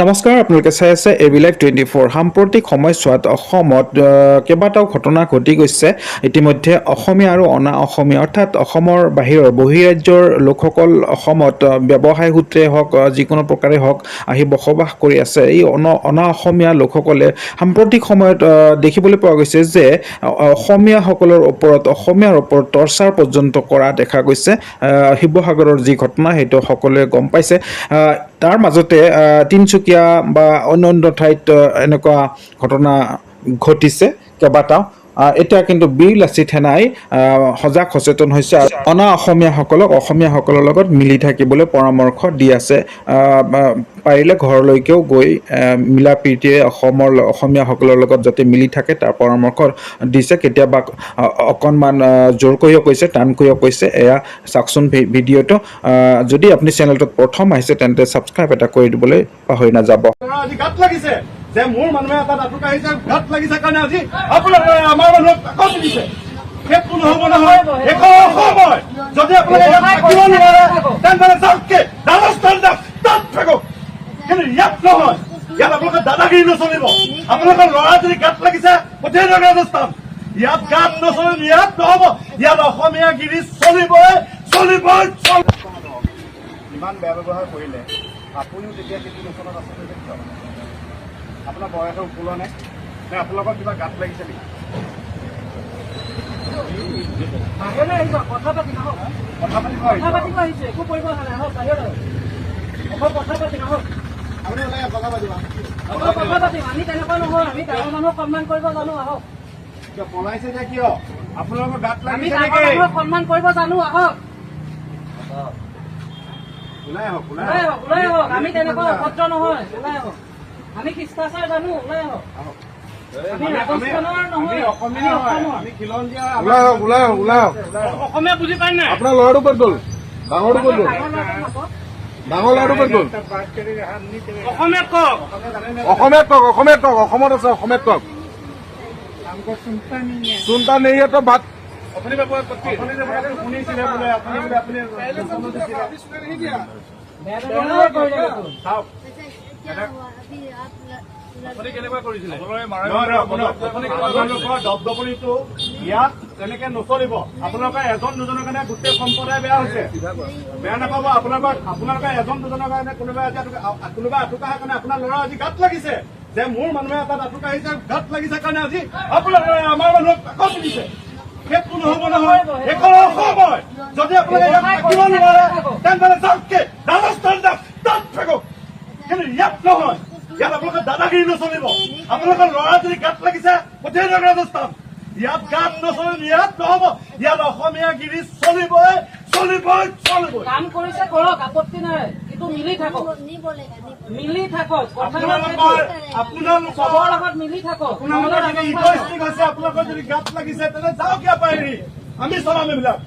নমস্কাৰ, আপোনালোকে চাই আছে A B live twenty four সাম্প্ৰতিক সময়ছোৱাত অসমত কেইবাটাও ঘটনা ঘটি গৈছে। ইতিমধ্যে অসমীয়া আৰু অনা অসমীয়া, অৰ্থাৎ অসমৰ বাহিৰৰ বহিৰাজ্যৰ লোকসকল অসমত ব্যৱসায় সূত্ৰে হওক যিকোনো প্ৰকাৰে হওক, আহি বসবাস কৰি আছে। এই অন, অনা অসমীয়া লোকসকলে সাম্প্ৰতিক সময়ত দেখিবলৈ পোৱা গৈছে যে অসমীয়াসকলৰ ওপৰত, অসমীয়াৰ ওপৰত টৰ্চাৰ পৰ্যন্ত কৰা দেখা গৈছে। শিৱসাগৰৰ যি ঘটনা, সেইটো সকলোৱে গম পাইছে। তাৰ মাজতে তিনিচুকীয়া বা অন্য অন্য ঠাইত এনেকুৱা ঘটনা ঘটিছে কেইবাটাও এতিয়া কিন্তু বীৰ লাচিত সেনাই সজাগ সচেতন হৈছে অনা অসমীয়াসকলক, অসমীয়াসকলৰ লগত মিলি থাকিবলৈ পৰামৰ্শ দি আছে। পাৰিলে ঘৰলৈকেও গৈ মিলা প্ৰীতিৰে অসমৰ অসমীয়াসকলৰ লগত যাতে মিলি থাকে, তাৰ পৰামৰ্শ দিছে। কেতিয়াবা অকণমান জোৰকৈও কৈছে টানকৈও কৈছে। এয়া চাওকচোন ভিডিঅ'টো। যদি আপুনি চেনেলটোত প্ৰথম আহিছে, তেন্তে ছাবস্ক্ৰাইব এটা কৰি দিবলৈ পাহৰি নাযাব। যে মোৰ মানুহে এটা দাঁতক আহিছে, গাত লাগিছে কাৰণে আজি আপোনালোকে আমাৰ মানুহক কাকত দিছে। সেইটো নহ'ব নহয় যদি আপোনালোকে থাকিব নোৱাৰে তেন্তে যাওককে ৰাজস্থান যাওক তাত থাকক। কিন্তু ইয়াত নহয়, ইয়াত আপোনালোকে দাদাগিৰি নচলিব আপোনালোকৰ ল'ৰা যদি গাত লাগিছে পঠিয়াই দিয়ক ৰাজস্থান। ইয়াত গাত নচলিব ইয়াত নহ'ব। ইয়াত অসমীয়া গিৰি চলিবই চলিবই চলিব ইমান বেয়া ব্যৱহাৰ কৰিলে, আপুনিও তেতিয়া সেইটো অনুষ্ঠানত আচলতে কিয়? আপোনাৰ বয়সৰ উপলৰ নে? নে আপোনালোকৰ কিবা গাত লাগিছে নেকি? বাহিৰলৈ আহিব কথা পাতিম আহক কথা পাতিব কথা আহিছে। পাতিব আহিছে একো কৰিব অহা নাই আহক। বাহিৰলৈ অকল কথা পাতিম আহক কথা পাতিবা অকল কথা পাতিম আমি তেনেকুৱা নহয় আমি ডাঙৰ মানুহক সন্মান কৰিব জানো আহক। কিয় পলাইছে যে কিয়? আপোনালোকৰ গাত আমি লাগিছে নেকি? সন্মান কৰিব জানো আহক। ওলাই আহক ওলাই আহক ওলাই আহক আমি তেনেকুৱা। অভদ্ৰ নহয় ওলাই আহক। আমি শিষ্টাচাৰ জানো ওলাই আহক। অসমীয়া বুজি পাই নাই? আপোনাৰ ল'ৰাটো ক'ত গ'ল? ডাঙৰটো ক'ত গ'ল? ডাঙৰ ল'ৰাটো ক'ত গ'ল? অসমীয়াত কওক। অসমীয়াত কওক অসমীয়াত কওক অসমত আছে অসমীয়াত কওক। চুন্তা নেই তো ভাত আপুনি শুনিছিলে বোলে আপুনি বোলে আপুনি দপদপনিটো ইয়াত তেনেকে নচলিব। আপোনালোকে এজন দুজনৰ কাৰণে গোটেই সম্প্ৰদায় বেয়া হৈছে। বেয়া নাপাব আপোনালোকৰ আপোনালোকে এজন দুজনৰ কাৰণে কোনোবা আজি কোনোবা আঠুকাহাৰ কাৰণে আপোনাৰ ল'ৰা আজি গাত লাগিছে। যে মোৰ মানুহে এটা আঠুকা আহিছে গাত লাগিছে কাৰণে আজি আপোনালোকে আমাৰ মানুহক আকৌ তুলিছে সেইটো নহ'ব নহয়। যদি আপোনালোকে নচলিব। আপোনালোকৰ ল'ৰা গাত লাগিছে পঠিয়াই দিয়ক ৰাজস্থান ইয়াত গাত নচলিব ইয়াত নহ'ব। ইয়াত অসমীয়া গিৰি চলিবই চলিবই চলিবই। কাম কৰিছে কৰক আপত্তি নাই। কিন্তু আমি চলাম এইবিলাক।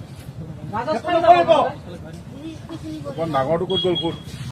ক'ত গ'ল ক'ত?